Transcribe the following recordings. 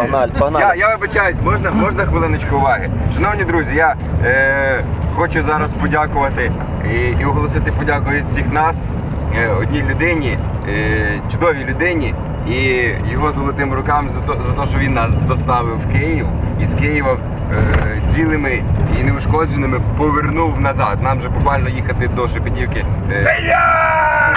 Погнали, Я, погнали. я вибачаюсь, можна, можна хвилиночку уваги. Шановні друзі, я е, хочу зараз подякувати і, і оголосити подяку від всіх нас е, одній людині, е, чудовій людині і його золотим рукам за те, за те, що він нас доставив в Київ і з Києва е, цілими і неушкодженими повернув назад. Нам же буквально їхати до Шепетівки. Е, Це я!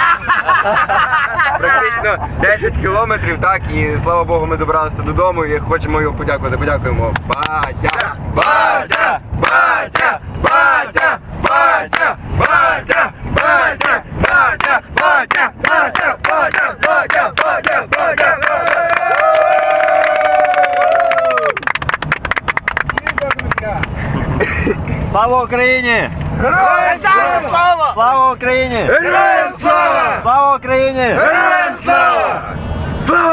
Практично 10 кілометрів, так, і слава Богу, ми добралися додому і хочемо його подякувати. Подякуємо. Батя! Батя! Батя! Батя! Батя! Батя! Батя! Батя! Батя! Батя! Батя! Батя! Батя! Батя! Слава Україні! Героям слава! Слава Україні! Героям слава! Слава Україні! Героям!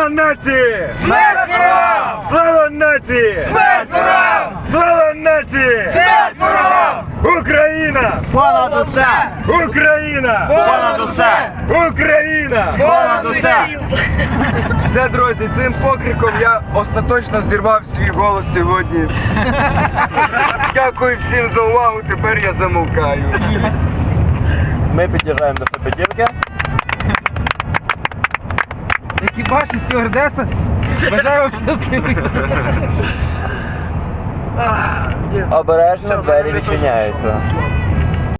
Слава нації! Смерть ворогам! Слава нації! Смерть ворогам! Слава нації! Смерть ворогам! Україна! Понад усе! Україна! Понад усе! Україна! Понад усе! Все, друзі, цим покриком я остаточно зірвав свій голос сьогодні. Дякую всім за увагу. Тепер я замовкаю. Ми під'їжджаємо до Шепетівки. Екіпаж і стюардеса. Бажаю вам щасливих. Обережно двері відчиняються.